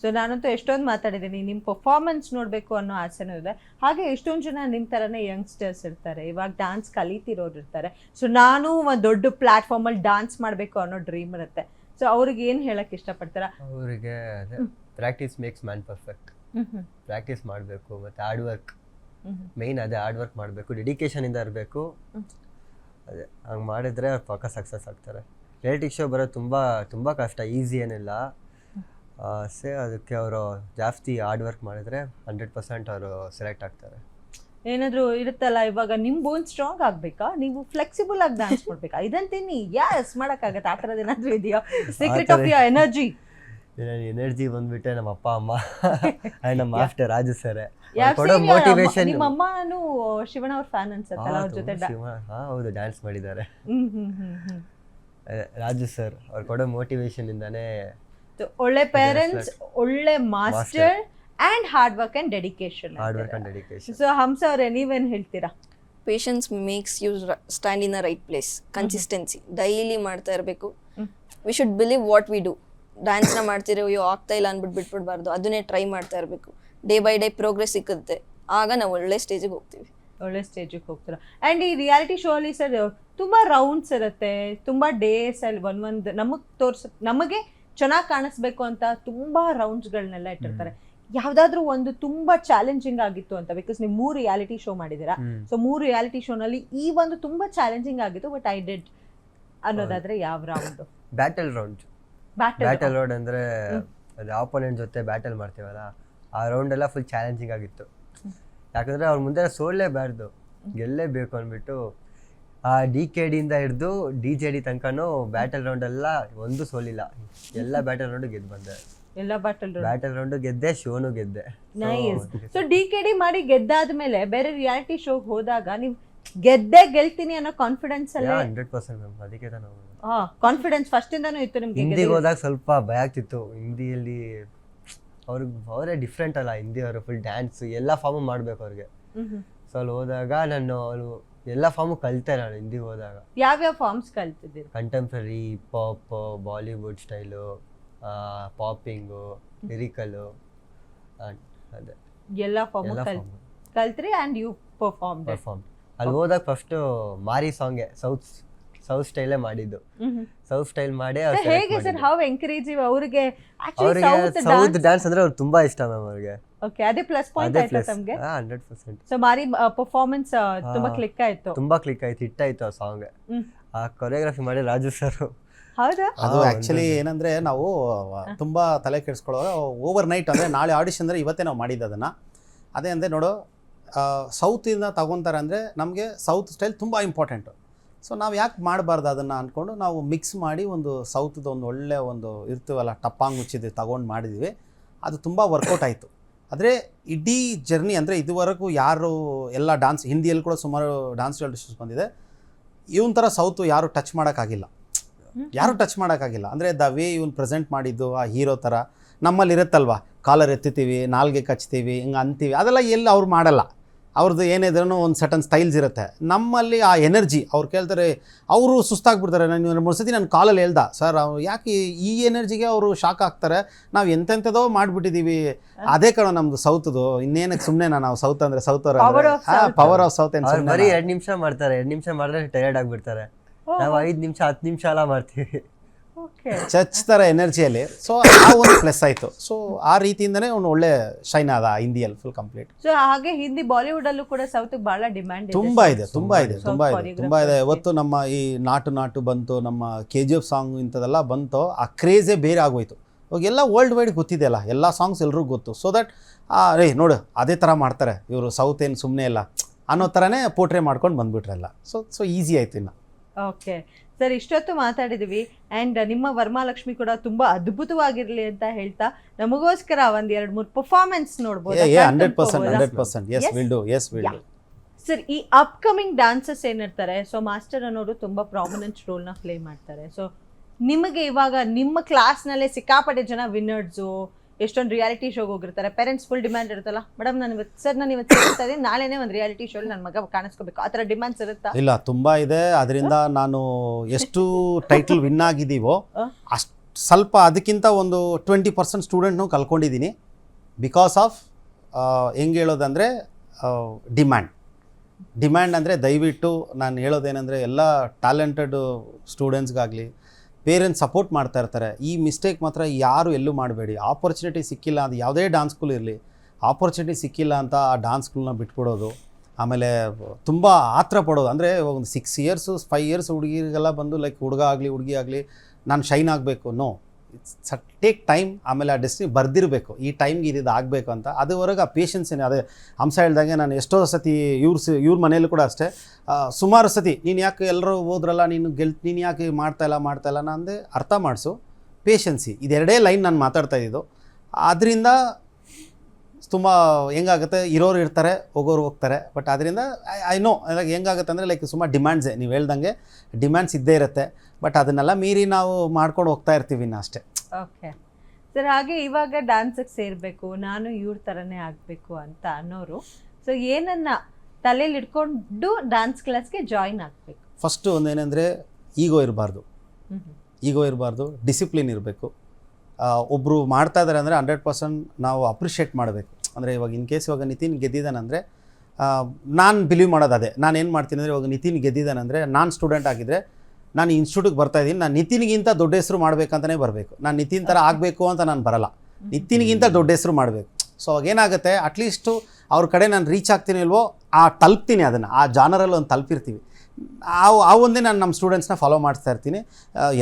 So ನಾನಂತೂ ಎಷ್ಟೊಂದು ಮಾತಾಡಿದ್ದೀನಿ. ನಿಮ್ಮ ಪರ್ಫಾರ್ಮೆನ್ಸ್ ನೋಡಬೇಕು ಅನ್ನೋ ಆಸೆನೂ ಇದೆ. ಹಾಗೆ ಎಷ್ಟೊಂದು ಜನ ನಿಮ್ಮ ಥರನೇ ಯಂಗ್ಸ್ಟರ್ಸ್ ಇರ್ತಾರೆ. ಇವಾಗ ಡ್ಯಾನ್ಸ್ ಕಲಿತಿರೋರು ಇರ್ತಾರೆ. ಸೊ ನಾನು ಒಂದು ದೊಡ್ಡ ಪ್ಲ್ಯಾಟ್ಫಾರ್ಮಲ್ಲಿ ಡ್ಯಾನ್ಸ್ ಮಾಡಬೇಕು ಅನ್ನೋ ಡ್ರೀಮ್ ಇರುತ್ತೆ. ಸೊ ಅವ್ರಿಗೆ ಏನು ಹೇಳಕ್ಕೆ ಇಷ್ಟಪಡ್ತಾರೆ? ಅವರಿಗೆ practice makes man perfect practice ಮಾಡಬೇಕು ಮತ್ತು ಹಾರ್ಡ್ ವರ್ಕ್ ಮೇಯ್ನ್ ಅದೇ ಹಾರ್ಡ್ ವರ್ಕ್ ಮಾಡಬೇಕು ಡೆಡಿಕೇಶನಿಂದ ಇರಬೇಕು. ಅದೇ ಹಂಗೆ ಮಾಡಿದ್ರೆ ಅವ್ರು ಪಕ್ಕ ಸಕ್ಸಸ್ ಆಗ್ತಾರೆ. ರಿಯಾಲಿಟಿ ಶೋ ಬರೋದು ತುಂಬ ತುಂಬ ಕಷ್ಟ. ಈಸಿ ಏನಿಲ್ಲ. ಸೇ ಅದಕ್ಕೆ ಅವರು ಜಾಸ್ತಿ ಹಾರ್ಡ್ ವರ್ಕ್ ಮಾಡಿದರೆ ಹಂಡ್ರೆಡ್ ಪರ್ಸೆಂಟ್ ಅವರು ಸೆಲೆಕ್ಟ್ ಆಗ್ತಾರೆ. ಏನಾದರೂ ಇರುತ್ತಲ್ಲ ಇವಾಗ ನಿಮ್ಮ ಬೋನ್ ಸ್ಟ್ರಾಂಗ್ ಆಗಬೇಕಾ? ನೀವು ಫ್ಲೆಕ್ಸಿಬಲ್ ಆಗಿ ಡಾನ್ಸ್ ಮಾಡ್ಬೇಕಾ ಇದಂತೀನಿ ಯಸ್ ಮಾಡೋಕ್ಕಾಗತ್ತೆ. ಆ ಥರದ್ದು ಏನಾದರೂ ಇದೆಯಾ? Secret of your energy energy ಬಂದ್ಬಿಟ್ಟೆ ನಮ್ಮ ಅಪ್ಪ ಅಮ್ಮ. ನಮ್ಮ ಮಾಸ್ಟರ್ ರಾಜು ಸರ್. ಕೊಡೋ ಮೋಟಿವೇಶನ್ ನಿಮ್ಮ ಅಮ್ಮನೂ ಶಿವಣ್ಣ ಅವ್ರ ಫ್ಯಾನ್ ಅನ್ಸುತ್ತಲ್ಲ ಅವ್ರ ಜೊತೆ ಹಾಂ ಹೌದು ಡ್ಯಾನ್ಸ್ ಮಾಡಿದ್ದಾರೆ. ರಾಜು ಸರ್ ಅವ್ರು ಕೊಡೋ ಮೋಟಿವೇಶನ್ ಇಂದಾನೇ ಒಳ್ಳೆ ಪೇರೆಂಟ್ಸ್ ಒಳ್ಳೆ master and hard work and dedication hard work and dedication so Hamsa ಅವ್ರೆ ನೀವೇನು ಹೇಳ್ತೀರಾ? Patience makes you stand in a right place consistency daily ಮಾಡ್ತಾ ಇರಬೇಕು. We should believe what we do ಡ್ಯಾನ್ಸ್ನ ಮಾಡ್ತಿರೋ ಅಯ್ಯೋ ಆಗ್ತಾ ಇಲ್ಲ ಅಂದ್ಬಿಟ್ಟು ಬಿಟ್ಬಿಡ್ಬಾರ್ದು. ಅದನ್ನೇ ಟ್ರೈ ಮಾಡ್ತಾ ಇರಬೇಕು. ಡೇ ಬೈ ಡೇ ಪ್ರೋಗ್ರೆಸ್ ಸಿಕ್ಕುತ್ತೆ. ಆಗ ನಾವು ಒಳ್ಳೆ ಸ್ಟೇಜಿಗೆ ಹೋಗ್ತೀವಿ. ಒಳ್ಳೆ ಸ್ಟೇಜಿಗೆ ಹೋಗ್ತೀರಾ? ಅಂಡ್ ಈ ರಿಯಾಲಿಟಿ ಶೋ ಅಲ್ಲಿ ಸರ್ ತುಂಬಾ ರೌಂಡ್ಸ್ ಇರುತ್ತೆ. ತುಂಬಾ ಡೇಸ್ ಅಲ್ಲಿ ಒಂದೊಂದು ನಮಗೆ ತೋರ್ಸ ನಮಗೆ ಚೆನ್ನಾಗಿ ಕಾಣಿಸ್ಬೇಕು ಅಂತ ತುಂಬಾ ರೌಂಡ್ಸ್ಗಳನ್ನೆಲ್ಲ ಇಟ್ಟಿರ್ತಾರೆ. ಯಾವ್ದಾದ್ರು ಒಂದು ತುಂಬಾ ಚಾಲೆಂಜಿಂಗ್ ಆಗಿತ್ತು ಅಂತ ಬಿಕಾಸ್ ನೀವು ಮೂರು ರಿಯಾಲಿಟಿ ಶೋ ಮಾಡಿದೀರಾ ಸೊ ಮೂರು ರಿಯಾಲಿಟಿ ಶೋನಲ್ಲಿ ಈ ಒಂದು ತುಂಬಾ ಚಾಲೆಂಜಿಂಗ್ ಆಗಿತ್ತು ಬಟ್ ಐ ಡೆಡ್ ಅನ್ನೋದಾದ್ರೆ ಯಾವ round battle round battle round ಅಂದ್ರೆ. ಅದು ಆಪೋನೆಂಟ್ ಜೊತೆ ಬ್ಯಾಟಲ್ ಮಾಡ್ತೀವಲ್ಲ ಆ ರೌಂಡ್ ಎಲ್ಲ ಫುಲ್ ಚಾಲೆಂಜಿಂಗ್ ಆಗಿತ್ತು. ಯಾಕಂದ್ರೆ ಅವ್ರ ಮುಂದೆ ಸೋಲ್ಲೇಬಾರ್ದು. ಗೆಲ್ಲೇಬೇಕು ಅಂದ್ಬಿಟ್ಟು ಆ ಡಿ ಕೆ ಡಿಯಿಂದ ಹಿಡಿದು ಡಿ ಜೆ ಡಿ ತನಕನೂ ಬ್ಯಾಟಲ್ ರೌಂಡ್ ಎಲ್ಲ ಒಂದು ಸೋಲಿಲ್ಲ. ಎಲ್ಲ ಬ್ಯಾಟಲ್ ರೌಂಡ್ ಗೆದ್ದು ಬಂದೆ. ಎಲ್ಲ ಬ್ಯಾಟಲ್ ಬ್ಯಾಟಲ್ ರೌಂಡ್ ಗೆದ್ದೆ ಶೋನು ಗೆದ್ದೆ. Nice so D K D ಮಾಡಿ ಗೆದ್ದಾದ್ಮೇಲೆ ಬೇರೆ ರಿಯಾಲಿಟಿ ಶೋಗೆ ಹೋದಾಗ ನೀವು ಗೆದ್ದೆ ಗೆಲ್ತೀನಿ ಅನ್ನೋ ಕಾನ್ಫಿಡೆನ್ಸ್ ಅಲ್ಲೇ ಹಂಡ್ರೆಡ್ ಪರ್ಸೆಂಟ್ ಮ್ಯಾಮ್ ಅದಕ್ಕೆ ನಾವು ಕಾನ್ಫಿಡೆನ್ಸ್ ಫಸ್ಟ್ ಇಂದಾನು ಇತ್ತು ನಿಮ್ಗೆ ಹಿಂದಿಗೆ ಹೋದಾಗ ಸ್ವಲ್ಪ ಭಯ ಆಗ್ತಿತ್ತು. ಹಿಂದಿಯಲ್ಲಿ ಅವ್ರಿಗೆ ಅವರೇ ಡಿಫ್ರೆಂಟ್ ಅಲ್ಲ. ಹಿಂದಿ ಅವರು ಫುಲ್ ಡ್ಯಾನ್ಸ್ ಎಲ್ಲ ಫಾರ್ಮ್ ಮಾಡ್ಬೇಕು ಅವ್ರಿಗೆ. ಸೊ ಅಲ್ಲಿ ಹೋದಾಗ ನಾನು ಅವರು ಎಲ್ಲ ಫಾರ್ಮು ಕಲ್ತೆ ನಾನು ಹಿಂದಿಗೆ ಹೋದಾಗ. ಯಾವ್ಯಾವ forms ಕಲ್ತಿದ್ದೀರಿ? Contemporary pop Bollywood style popping lyrical ಅದೇ. ಎಲ್ಲ ಫಾರ್ಮ್ ಎಲ್ಲ ಕಲ್ತ್ರಿ ಅಂಡ್ ಯು ಪರ್ಫಾರ್ಮ್ ಪರ್ಫಾರ್ಮ್ ಅಲ್ಲಿ ಹೋದಾಗ ಫಸ್ಟು ಮಾರಿ ಸಾಂಗೆ ಸೌತ್ ಸೌತ್ ಸ್ಟೈಲೇ ಮಾಡಿದ್ದು. ಸೌತ್ ಸ್ಟೈಲ್ ಮಾಡಿ ಹೇಗೆ ಸರ್. ಹೌ ಎಂಕರೇಜಿವ್ ಅವ್ರಿಗೆ ಅವ್ರಿಗೆ ಸೌತ್ ಡ್ಯಾನ್ಸ್ ಅಂದ್ರೆ ಅವ್ರಿಗೆ ತುಂಬಾ ಇಷ್ಟ ಮ್ಯಾಮ್ ಅವ್ರಿಗೆ. ಓಕೆ ಅದೇ ಪ್ಲಸ್ ಪಾಯಿಂಟ್ ಆಯ್ತಾ ತಮ್ಗೆ? ಹಂಡ್ರೆಡ್ ಪರ್ಸೆಂಟ್ ಸೊ ಮಾರಿ ಪರ್ಫಾರ್ಮೆನ್ಸ್ ತುಂಬಾ ಕ್ಲಿಕ್ ಆಯ್ತು. ತುಂಬಾ ಕ್ಲಿಕ್ ಆಯ್ತು ಹಿಟ್ ಆಯ್ತು ಆ ಸಾಂಗ್ ಆ ಕೊರಿಯೋಗ್ರಫಿ ಮಾಡಿ ರಾಜು ಸರ್ ಹೌದಾ? ಅದು ಆಕ್ಚುಲಿ ಏನಂದ್ರೆ ನಾವು ತುಂಬಾ ತಲೆ ಕೆಡಿಸ್ಕೊಳ್ಳೋ ಓವರ್ ನೈಟ್ ಅಂದ್ರೆ ನಾಳೆ ಆಡಿಷನ್ ಅಂದ್ರೆ ಇವತ್ತೇ ನಾವು ಮಾಡಿದ್ದು ಅದನ್ನ. ಅದೇ ಅಂದ್ರೆ ನೋಡು ಸೌತ್ ಇಂದ ತಗೊಂತಾರೆ ಅಂದ್ರೆ ನಮಗೆ ಸೌತ್ ಸ್ಟೈಲ್ ತುಂಬಾ ಇಂಪಾರ್ಟೆಂಟು ಸೊ ನಾವು ಯಾಕೆ ಮಾಡಬಾರ್ದು ಅದನ್ನು ಅಂದ್ಕೊಂಡು ನಾವು ಮಿಕ್ಸ್ ಮಾಡಿ ಒಂದು ಸೌತ್ದ ಒಂದು ಒಳ್ಳೆ ಒಂದು ಇರ್ತೀವಲ್ಲ ಟಪ್ಪಾಂಗ್ ಮುಚ್ಚಿದ್ವಿ ತಗೊಂಡು ಮಾಡಿದ್ವಿ. ಅದು ತುಂಬ ವರ್ಕೌಟ್ ಆಯಿತು. ಆದರೆ ಇಡೀ ಜರ್ನಿ ಅಂದರೆ ಇದುವರೆಗೂ ಯಾರು ಎಲ್ಲ ಡಾನ್ಸ್ ಹಿಂದಿಯಲ್ಲಿ ಕೂಡ ಸುಮಾರು ಡಾನ್ಸ್ ಡಿಸ್ಟರ್ಸ್ ಬಂದಿದೆ. ಇವನ್ ಥರ ಸೌತು ಯಾರು ಟಚ್ ಮಾಡೋಕ್ಕಾಗಿಲ್ಲ. ಯಾರು ಟಚ್ ಮಾಡೋಕ್ಕಾಗಿಲ್ಲ. ಅಂದರೆ ದ ವೇ ಇವ್ನು ಪ್ರೆಸೆಂಟ್ ಮಾಡಿದ್ದು ಆ ಹೀರೋ ಥರ ನಮ್ಮಲ್ಲಿ ಇರುತ್ತಲ್ವ ಕಾಲರ್ ಎತ್ತಿತೀವಿ, ನಾಲ್ಗೆ ಕಚ್ತೀವಿ, ಹಿಂಗೆ ಅಂತೀವಿ, ಅದೆಲ್ಲ ಎಲ್ಲಿ ಅವ್ರು ಮಾಡಲ್ಲ. ಅವ್ರದ್ದು ಏನಿದ್ರೂ ಒಂದು ಸಟನ್ ಸ್ಟೈಲ್ಸ್ ಇರುತ್ತೆ. ನಮ್ಮಲ್ಲಿ ಆ ಎನರ್ಜಿ ಅವ್ರು ಕೇಳ್ತಾರೆ ಅವರು ಸುಸ್ತಾಗ್ಬಿಡ್ತಾರೆ. ನಾನು ಮೂರು ಸತಿ ನಾನು ಕಾಲಲ್ಲಿ ಹೇಳ್ದ ಸರ್ ಅವ್ರು ಯಾಕೆ ಈ ಎನರ್ಜಿಗೆ ಅವರು ಶಾಕ್ ಆಗ್ತಾರೆ? ನಾವು ಎಂತೆಂಥದೋ ಮಾಡಿಬಿಟ್ಟಿದ್ದೀವಿ ಅದೇ ಕಣ ನಮ್ದು ಸೌತ್ದು. ಇನ್ನೇನಕ್ಕೆ ಸುಮ್ಮನೆ ನಾವು ಸೌತ್ ಅಂದರೆ ಸೌತ್ ಅವರ. ಪವರ್ ಆಫ್ ಸೌತ್ ಅವ್ರು ಬರೀ ಎರಡು ನಿಮಿಷ ಮಾಡ್ತಾರೆ. ಎರಡು ನಿಮಿಷ ಮಾಡಿದ್ರೆ ಟಯರ್ಡ್ ಆಗಿಬಿಡ್ತಾರೆ. ನಾವು ಐದು ನಿಮಿಷ ಹತ್ತು ನಿಮಿಷ ಎಲ್ಲ ಮಾಡ್ತೀವಿ. ಓಕೆ ಥರ ಎನರ್ಜಿಯಲ್ಲಿ ಸೊ ಆ ಒಂದು ಪ್ಲಸ್ ಆಯಿತು. ಸೊ ಆ ರೀತಿಯಿಂದನೇ ಅವ್ನು ಒಳ್ಳೆ ಶೈನ್ ಆದ ಹಿಂದಿಯಲ್ಲಿ ಫುಲ್ ಕಂಪ್ಲೀಟ್ ಸೊ ಹಾಗೆ ಹಿಂದಿ ಬಾಲಿವುಡ್ ಅಲ್ಲೂ ಕೂಡ ಸೌತ್ ಬಹಳ ಡಿಮ್ಯಾಂಡ್ ತುಂಬಾ ಇದೆ ತುಂಬಾ ಇದೆ ತುಂಬಾ ಇದೆ ತುಂಬಾ ಇದೆ. ಇವತ್ತು ನಮ್ಮ ಈ ನಾಟು ನಾಟು ಬಂತು ನಮ್ಮ ಕೆ ಜಿ ಎಫ್ ಸಾಂಗ್ ಇಂಥದೆಲ್ಲ ಬಂತು ಆ ಕ್ರೇಜೇ ಬೇರೆ ಆಗೋಯ್ತು. ಇವಾಗ ಎಲ್ಲ ವರ್ಲ್ಡ್ ವೈಡ್ ಗೊತ್ತಿದೆಯಲ್ಲ ಎಲ್ಲ ಸಾಂಗ್ಸ್ ಎಲ್ರಿಗೂ ಗೊತ್ತು. ಸೊ ದಟ್ ರೇ ನೋಡು ಅದೇ ಥರ ಮಾಡ್ತಾರೆ. ಇವರು ಸೌತ್ ಏನು ಸುಮ್ಮನೆ ಇಲ್ಲ ಅನ್ನೋ ಥರನೇ ಪೋಟ್ರೆ ಮಾಡ್ಕೊಂಡು ಬಂದ್ಬಿಟ್ರಲ್ಲ ಸೊ ಸೊ ಈಸಿ ಆಯ್ತು ಇನ್ನು. ಓಕೆ. ಸರ್ ಇಷ್ಟೊತ್ತು ಮಾತಾಡಿದ್ವಿ. ಅಂಡ್ ನಿಮ್ಮ ವರ್ಮಾಲಕ್ಷ್ಮಿ ಕೂಡ ತುಂಬಾ ಅದ್ಭುತವಾಗಿರಲಿ ಅಂತ ಹೇಳ್ತಾ ನಮಗೋಸ್ಕರ ಒಂದ್ ಎರಡು ಮೂರು ಪರ್ಫಾರ್ಮೆನ್ಸ್ ನೋಡ್ಬೋದು? A hundred percent hundred percent yes Yes? Will do yes will Yeah. Do sir ಈ ಅಪ್ಕಮಿಂಗ್ ಡಾನ್ಸರ್ಸ್ ಏನಿರ್ತಾರೆ ಸೊ ಮಾಸ್ಟರ್ ಅನ್ನೋರು ತುಂಬಾ ಪ್ರಾಮಿನೆಂಟ್ ರೋಲ್ನ ಪ್ಲೇ ಮಾಡ್ತಾರೆ. ಸೊ ನಿಮಗೆ ಇವಾಗ ನಿಮ್ಮ ಕ್ಲಾಸ್ನಲ್ಲೇ ಸಿಕ್ಕಾಪಟ್ಟೆ ಜನ ವಿನ್ನರ್ಸು ಎಷ್ಟೊಂದು ರಿಯಾಲಿಟಿ ಶೋಗೆ ಹೋಗಿರ್ತಾರೆ. ಪೇರೆಂಟ್ಸ್ ಫುಲ್ ಡಿಮ್ಯಾಂಡ್ ಇರುತ್ತಲ್ಲ? ಮೇಡಮ್ ನಾನು ಇವತ್ತು ಸರ್ ನಾನು ಇವತ್ತು ಸಿಗ್ತಾ ಇದ್ದೀನಿ. ನಾಳೆನೇ ಒಂದು ರಿಯಾಲಿಟಿ ಶೋಲಿ ನನ್ನ ಮಗ ಕಾಣಿಸ್ಕೋಬೇಕು. ಆ ಥರ ಡಿಮ್ಯಾಂಡ್ಸ್ ಇರುತ್ತಾ? ಇಲ್ಲ ತುಂಬ ಇದೆ. ಅದರಿಂದ ನಾನು ಎಷ್ಟು ಟೈಟಲ್ ವಿನ್ ಆಗಿದ್ದೀವೋ ಅಷ್ಟು ಸ್ವಲ್ಪ ಅದಕ್ಕಿಂತ ಒಂದು ಟ್ವೆಂಟಿ ಪರ್ಸೆಂಟ್ ಸ್ಟೂಡೆಂಟ್ನು ಕಲ್ಕೊಂಡಿದ್ದೀನಿ. ಬಿಕಾಸ್ ಆಫ್ ಹೆಂಗೆ ಹೇಳೋದಂದರೆ ಡಿಮ್ಯಾಂಡ್ ಡಿಮ್ಯಾಂಡ್ ಅಂದರೆ ದಯವಿಟ್ಟು ನಾನು ಹೇಳೋದೇನೆಂದರೆ ಎಲ್ಲ ಟ್ಯಾಲೆಂಟೆಡ್ ಸ್ಟೂಡೆಂಟ್ಸ್ಗಾಗಲಿ ಪೇರೆಂಟ್ಸ್ ಸಪೋರ್ಟ್ ಮಾಡ್ತಾ ಇರ್ತಾರೆ. ಈ ಮಿಸ್ಟೇಕ್ ಮಾತ್ರ ಯಾರು ಎಲ್ಲೂ ಮಾಡಬೇಡಿ. ಆಪರ್ಚುನಿಟಿ ಸಿಕ್ಕಿಲ್ಲ ಅಂತ ಯಾವುದೇ ಡಾನ್ಸ್ ಸ್ಕೂಲ್ ಇರಲಿ ಆಪರ್ಚುನಿಟಿ ಸಿಕ್ಕಿಲ್ಲ ಅಂತ ಆ ಡಾನ್ಸ್ ಸ್ಕೂಲ್ನ ಬಿಟ್ಕೊಡೋದು ಆಮೇಲೆ ತುಂಬ ಆತ್ರ ಪಡೋದು. ಅಂದರೆ ಒಂದು ಸಿಕ್ಸ್ ಇಯರ್ಸು ಫೈವ್ ಇಯರ್ಸ್ ಹುಡುಗಿರಿಗೆಲ್ಲ ಬಂದು ಲೈಕ್ ಹುಡುಗ ಆಗಲಿ, ಹುಡುಗಿ ಆಗಲಿ, ನಾನು ಶೈನ್ ಆಗಬೇಕು. ನೋ ಇಟ್ಸ್ ಟೇಕ್ ಟೈಮ್ ಆಮೇಲೆ ಆ ಡೆಸ್ಟಿನಿ ಬರ್ದಿರಬೇಕು. ಈ ಟೈಮ್ಗೆ ಇದು ಆಗಬೇಕು ಅಂತ. ಅದುವರೆಗೆ ಆ ಪೇಷನ್ಸ್ ಏನು ಅದೇ ಹಂಸ ಹೇಳ್ದಂಗೆ ನಾನು ಎಷ್ಟೋ ಸತಿ ಇವ್ರ ಇವ್ರ ಮನೇಲಿ ಕೂಡ ಅಷ್ಟೇ ಸುಮಾರು ಸತಿ, ನೀನು ಯಾಕೆ ಎಲ್ಲರೂ ಹೋದ್ರಲ್ಲ, ನೀನು ಗೆಲ್, ನೀನು ಯಾಕೆ ಮಾಡ್ತಾ ಇಲ್ಲ ಮಾಡ್ತಾ ಇಲ್ಲ? ನಾನು ಅಂದೆ ಅರ್ಥ ಮಾಡಿಸು. ಪೇಷನ್ಸಿ ಇದೆರಡೇ ಲೈನ್ ನಾನು ಮಾತಾಡ್ತಾ ಇದ್ದಿದ್ದು. ಅದರಿಂದ ತುಂಬ ಹೆಂಗಾಗುತ್ತೆ ಇರೋರು ಇರ್ತಾರೆ ಹೋಗೋರು ಹೋಗ್ತಾರೆ. ಬಟ್ ಅದರಿಂದ ಐ ನೋ ಹೆಂಗಾಗುತ್ತೆ ಅಂದರೆ ಲೈಕ್ ಸುಮಾರು ಡಿಮ್ಯಾಂಡ್ಸೇ ನೀವು ಹೇಳ್ದಂಗೆ ಡಿಮ್ಯಾಂಡ್ಸ್ ಇದ್ದೇ ಇರುತ್ತೆ. ಬಟ್ ಅದನ್ನೆಲ್ಲ ಮೀರಿ ನಾವು ಮಾಡ್ಕೊಂಡು ಹೋಗ್ತಾ ಇರ್ತೀವಿ ಇನ್ನು ಅಷ್ಟೇ. ಓಕೆ ಸರ್ ಹಾಗೆ ಇವಾಗ ಡ್ಯಾನ್ಸಿಗೆ ಸೇರಬೇಕು ನಾನು ಇವ್ರ ಥರನೇ ಆಗಬೇಕು ಅಂತ ಅನ್ನೋರು. ಸೊ ಏನನ್ನ ತಲೆಯಲ್ಲಿ ಇಟ್ಕೊಂಡು ಡ್ಯಾನ್ಸ್ ಕ್ಲಾಸ್ಗೆ ಜಾಯಿನ್ ಆಗಬೇಕು? ಫಸ್ಟು ಒಂದೇನೆಂದರೆ ಈಗೋ ಇರಬಾರ್ದು. ಈಗೋ ಇರಬಾರ್ದು ಡಿಸಿಪ್ಲಿನ್ ಇರಬೇಕು. ಒಬ್ಬರು ಮಾಡ್ತಾ ಇದ್ದಾರೆ ಅಂದರೆ ಹಂಡ್ರೆಡ್ ಪರ್ಸೆಂಟ್ ನಾವು ಅಪ್ರಿಷಿಯೇಟ್ ಮಾಡಬೇಕು. ಅಂದರೆ ಇವಾಗ ಇನ್ ಕೇಸ್ ಇವಾಗ ನಿತಿನ್ ಗೆದ್ದಿದ್ದಾನಂದರೆ ನಾನು ಬಿಲೀವ್ ಮಾಡೋದು ಅದೇ. ನಾನು ಏನು ಮಾಡ್ತೀನಿ ಅಂದರೆ ಇವಾಗ ನಿತಿನ್ ಗೆದ್ದಿದ್ದಾನಂದರೆ ನಾನು ಸ್ಟೂಡೆಂಟ್ ಆಗಿದ್ದರೆ ನಾನು ಇನ್ಸ್ಟಿಟ್ಯೂಟ್ಗೆ ಬರ್ತಾ ಇದ್ದೀನಿ. ನಾನು ನಿತಿನ್ಗಿಂತ ದೊಡ್ಡ ಹೆಸರು ಮಾಡಬೇಕಂತಲೇ ಬರಬೇಕು. ನಾನು ನಿತಿನ್ ಥರ ಆಗಬೇಕು ಅಂತ ನಾನು ಬರಲ್ಲ. ನಿತಿನ್ಗಿಂತ ದೊಡ್ಡ ಹೆಸರು ಮಾಡಬೇಕು. ಸೊ ಅವಾಗ ಏನಾಗುತ್ತೆ? ಅಟ್ಲೀಸ್ಟು ಅವ್ರ ಕಡೆ ನಾನು ರೀಚ್ ಆಗ್ತೀನಿ ಇಲ್ವೋ ಆ ತಲುಪ್ತೀನಿ ಅದನ್ನು. ಆ ಜಾನರಲ್ಲಿ ಒಂದು ತಲುಪಿರ್ತೀವಿ. ಆ ಆ ಒಂದೇ ನಾನು ನಮ್ಮ ಸ್ಟೂಡೆಂಟ್ಸ್ನ ಫಾಲೋ ಮಾಡ್ತಾ ಇರ್ತೀನಿ.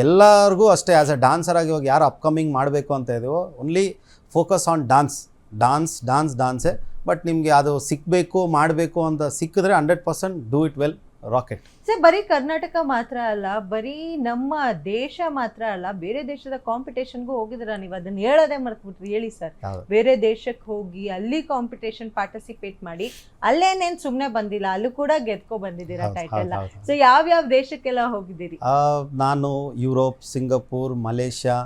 ಎಲ್ಲರಿಗೂ ಅಷ್ಟೇ ಆ್ಯಸ್ ಅ ಡಾನ್ಸರ್ ಆಗಿ ಇವಾಗ ಯಾರು ಅಪ್ಕಮಿಂಗ್ ಮಾಡಬೇಕು ಅಂತ ಇದೀವೋ only focus on dance dance dance ಡಾನ್ಸೇ but ನಿಮಗೆ ಅದು ಸಿಕ್ಕಬೇಕು ಮಾಡಬೇಕು ಅಂತ ಸಿಕ್ಕಿದ್ರೆ hundred percent do it well rocket. Sir ಬರೀ ಕರ್ನಾಟಕ ಮಾತ್ರ ಅಲ್ಲ ಬರೀ ನಮ್ಮ ದೇಶ ಮಾತ್ರ ಅಲ್ಲ ಬೇರೆ ದೇಶದ ಕಾಂಪಿಟೇಷನ್ಗೂ ಹೋಗಿದ್ರ ನೀವು? ಅದನ್ನ ಹೇಳೋದೇ ಮರ್ತ್ಬಿಟ್ರಿ ಹೇಳಿ ಸರ್. ಬೇರೆ ದೇಶಕ್ಕೆ ಹೋಗಿ ಅಲ್ಲಿ ಕಾಂಪಿಟೇಷನ್ ಪಾರ್ಟಿಸಿಪೇಟ್ ಮಾಡಿ ಅಲ್ಲೇನೇನ್ ಸುಮ್ನೆ ಬಂದಿಲ್ಲ ಅಲ್ಲೂ ಕೂಡ ಗೆದ್ಕೊ ಬಂದಿದ್ದೀರಾ ಟೈಟಲ್ ಸೊ ಯಾವ ಯಾವ ದೇಶಕ್ಕೆಲ್ಲ ಹೋಗಿದ್ದೀರಿ? ನಾನು ಯುರೋಪ್ ಸಿಂಗಪೂರ್ ಮಲೇಷ್ಯಾ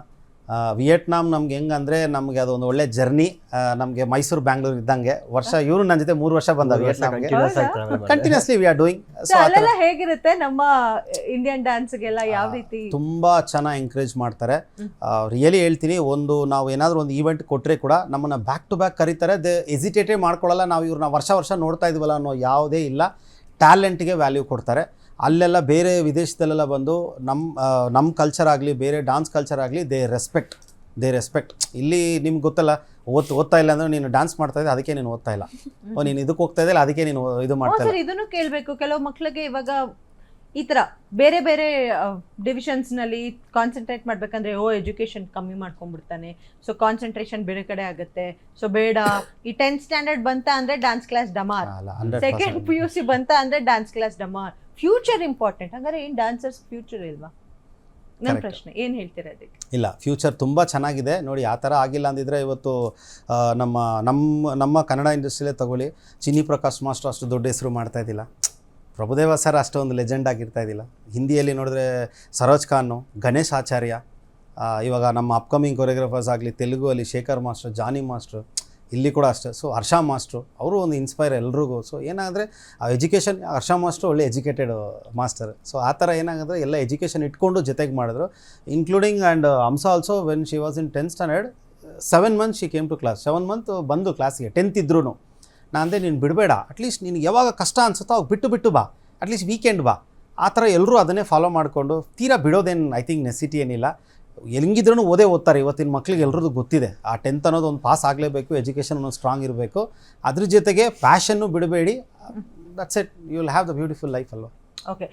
ವಿಯೆಟ್ನಾಂ ನಮ್ಗೆ ಹೆಂಗಂದ್ರೆ ನಮಗೆ ಅದೊಂದು ಒಳ್ಳೆ ಜರ್ನಿ. ನಮಗೆ ಮೈಸೂರು ಬ್ಯಾಂಗ್ಳೂರ್ ಇದ್ದಂಗೆ ವರ್ಷ ಇವರು ನನ್ನ ಜೊತೆ ಮೂರು ವರ್ಷ ಬಂದ ವಿಯೆಟ್ನಾಂಗೆ. Continuously we are doing so so ಅಲ್ಲೆಲ್ಲ ಹೇಗಿರುತ್ತೆ ನಮ್ಮ ಇಂಡಿಯನ್ ಡ್ಯಾನ್ಸ್ಗೆಲ್ಲ ಯಾವ ರೀತಿ? ತುಂಬ ಚೆನ್ನಾಗಿ ಎಂಕರೇಜ್ ಮಾಡ್ತಾರೆ. ರಿಯಲಿ ಹೇಳ್ತೀನಿ ಒಂದು ನಾವು ಏನಾದರೂ ಒಂದು ಈವೆಂಟ್ ಕೊಟ್ಟರೆ ಕೂಡ ನಮ್ಮನ್ನು ಬ್ಯಾಕ್ ಟು ಬ್ಯಾಕ್ ಕರೀತಾರೆ. ದೇ ಎಸಿಟೇಟೇ ಮಾಡ್ಕೊಳ್ಳಲ್ಲ ನಾವು ಇವ್ರನ್ನ ವರ್ಷ ವರ್ಷ ನೋಡ್ತಾ ಇದೀವಲ್ಲ ಅನ್ನೋ ಯಾವುದೇ ಇಲ್ಲ. ಟ್ಯಾಲೆಂಟ್ಗೆ ವ್ಯಾಲ್ಯೂ ಕೊಡ್ತಾರೆ. ಅಲ್ಲೆಲ್ಲ ಬೇರೆ ವಿದೇಶದಲ್ಲೆಲ್ಲ ಬಂದು ನಮ್ಮ ನಮ್ಮ ಕಲ್ಚರ್ ಆಗಲಿ ಬೇರೆ ಡಾನ್ಸ್ ಕಲ್ಚರ್ ಆಗಲಿ ದೇ ರೆಸ್ಪೆಕ್ಟ್ ದೇ ರೆಸ್ಪೆಕ್ಟ್ ಇಲ್ಲಿ ನಿಮ್ಗೆ ಗೊತ್ತಲ್ಲ ಓದ್ ಓದ್ತಾ ಇಲ್ಲ ಅಂದ್ರೆ ನೀನು ಡಾನ್ಸ್ ಮಾಡ್ತಾ ಇದ್ದೆ ಅದಕ್ಕೆ ನೀನು ಓದ್ತಾ ಇಲ್ಲ. ಓ ನೀನು ಇದಕ್ಕೆ ಹೋಗ್ತಾ ಇದೆಯಲ್ಲ ಅದಕ್ಕೆ ನೀನು ಇದು ಮಾಡ್ತಾ ಸರ್ ಇದನ್ನು ಕೇಳಬೇಕು. ಕೆಲವು ಮಕ್ಕಳಿಗೆ ಇವಾಗ ಈ ತರ ಬೇರೆ ಬೇರೆ ಡಿವಿಷನ್ಸ್ನಲ್ಲಿ ಕಾನ್ಸಂಟ್ರೇಟ್ ಮಾಡ್ಬೇಕಂದ್ರೆ ಓ ಎಜುಕೇಶನ್ ಕಮ್ಮಿ ಮಾಡ್ಕೊಂಡ್ಬಿಡ್ತಾನೆ. ಸೊ ಕಾನ್ಸಂಟ್ರೇಷನ್ ಬೇರೆ ಕಡೆ ಆಗುತ್ತೆ. ಸೊ ಬೇಡ. ಈ ಟೆಂತ್ ಸ್ಟ್ಯಾಂಡರ್ಡ್ ಬಂತ ಅಂದ್ರೆ ಡಾನ್ಸ್ ಕ್ಲಾಸ್ ಡಮಾರ್. ಅಲ್ಲ ಸೆಕೆಂಡ್ ಪಿ ಯು ಸಿ ಬಂತ ಅಂದ್ರೆ ಡಾನ್ಸ್ ಕ್ಲಾಸ್ ಡಮಾರ್. ಫ್ಯೂಚರ್ ಇಂಪಾರ್ಟೆಂಟ್ ಹಂಗಾರೆ ಏನ್ ಡಾನ್ಸರ್ಸ್ ಫ್ಯೂಚರ್ ಇಲ್ವಾ? ನನ್ನ ಪ್ರಶ್ನೆ ಏನು ಹೇಳ್ತೀರಾ ಅದಕ್ಕೆ? ಇಲ್ಲ ಫ್ಯೂಚರ್ ತುಂಬ ಚೆನ್ನಾಗಿದೆ. ನೋಡಿ ಆ ಥರ ಆಗಿಲ್ಲ ಅಂದಿದ್ರೆ ಇವತ್ತು ನಮ್ಮ ನಮ್ಮ ನಮ್ಮ ಕನ್ನಡ ಇಂಡಸ್ಟ್ರಿಲೇ ತಗೊಳ್ಳಿ. ಚಿನ್ನಿ ಪ್ರಕಾಶ್ ಮಾಸ್ಟರ್ ಅಷ್ಟು ದೊಡ್ಡ ಹೆಸರು ಮಾಡ್ತಾ ಇದ್ದಿಲ್ಲ. ಪ್ರಭುದೇವ ಸರ್ ಅಷ್ಟೊಂದು ಲೆಜೆಂಡ್ ಆಗಿರ್ತಾ ಇದ್ದಿಲ್ಲ. ಹಿಂದಿಯಲ್ಲಿ ನೋಡಿದ್ರೆ ಸರೋಜ್ ಖಾನು ಗಣೇಶ್ ಆಚಾರ್ಯ ಇವಾಗ ನಮ್ಮ ಅಪ್ಕಮಿಂಗ್ ಕೊರಿಯೋಗ್ರಾಫರ್ಸ್ ಆಗಲಿ ತೆಲುಗು ಅಲ್ಲಿ ಶೇಖರ್ ಮಾಸ್ಟರ್ ಜಾನಿ ಮಾಸ್ಟ್ರು ಇಲ್ಲಿ ಕೂಡ ಅಷ್ಟೇ. ಸೊ ಹರ್ಷ ಮಾಸ್ಟ್ರು, ಅವರು ಒಂದು ಇನ್ಸ್ಪೈರ್ ಎಲ್ರಿಗೂ. ಸೊ ಏನಾದರೆ, ಆ ಎಜುಕೇಷನ್ ಹರ್ಷ ಮಾಸ್ಟ್ರು ಒಳ್ಳೆ ಎಜುಕೇಟೆಡ್ ಮಾಸ್ಟರ್. ಸೊ ಆ ಥರ ಏನಾಗಂದರೆ, ಎಲ್ಲ ಎಜುಕೇಷನ್ ಇಟ್ಕೊಂಡು ಜೊತೆಗೆ ಮಾಡಿದ್ರು. Including and Hamsa also when she was in tenth standard seven month she came to class seven month ಬಂದು ಕ್ಲಾಸ್ಗೆ ಟೆಂತ್ ಇದ್ರೂ ನಾನು ಅಂದೆ, ನೀನು ಬಿಡಬೇಡ. ಅಟ್ಲೀಸ್ಟ್ ನಿನಗೆ ಯಾವಾಗ ಕಷ್ಟ ಅನ್ಸುತ್ತೋ ಅವಾಗ ಬಿಟ್ಟು ಬಿಟ್ಟು ಬಾ. ಅಟ್ಲೀಸ್ಟ್ ವೀಕೆಂಡ್ ಬಾ. ಆ ಥರ ಎಲ್ಲರೂ ಅದನ್ನೇ ಫಾಲೋ ಮಾಡಿಕೊಂಡು, ತೀರಾ ಬಿಡೋದೇನು ಐ ಥಿಂಕ್ ನೆಸಿಟಿ ಏನಿಲ್ಲ. ಹೆಂಗಿದ್ರೂ ಓದೇ ಓದ್ತಾರೆ. ಇವತ್ತಿನ ಮಕ್ಳಿಗೆ ಎಲ್ಲರದ್ದು ಗೊತ್ತಿದೆ. ಆ ಟೆಂತ್ ಅನ್ನೋದು ಒಂದು ಪಾಸ್ ಆಗಲೇಬೇಕು ಎಜುಕೇಷನ್ ಒಂದು ಸ್ಟ್ರಾಂಗ್ ಇರಬೇಕು. ಅದ್ರ ಜೊತೆಗೆ ಪ್ಯಾಷನ್ನು ಬಿಡಬೇಡಿ. That's it you will have the beautiful life ಅಲ್ವಾ? ಓಕೆ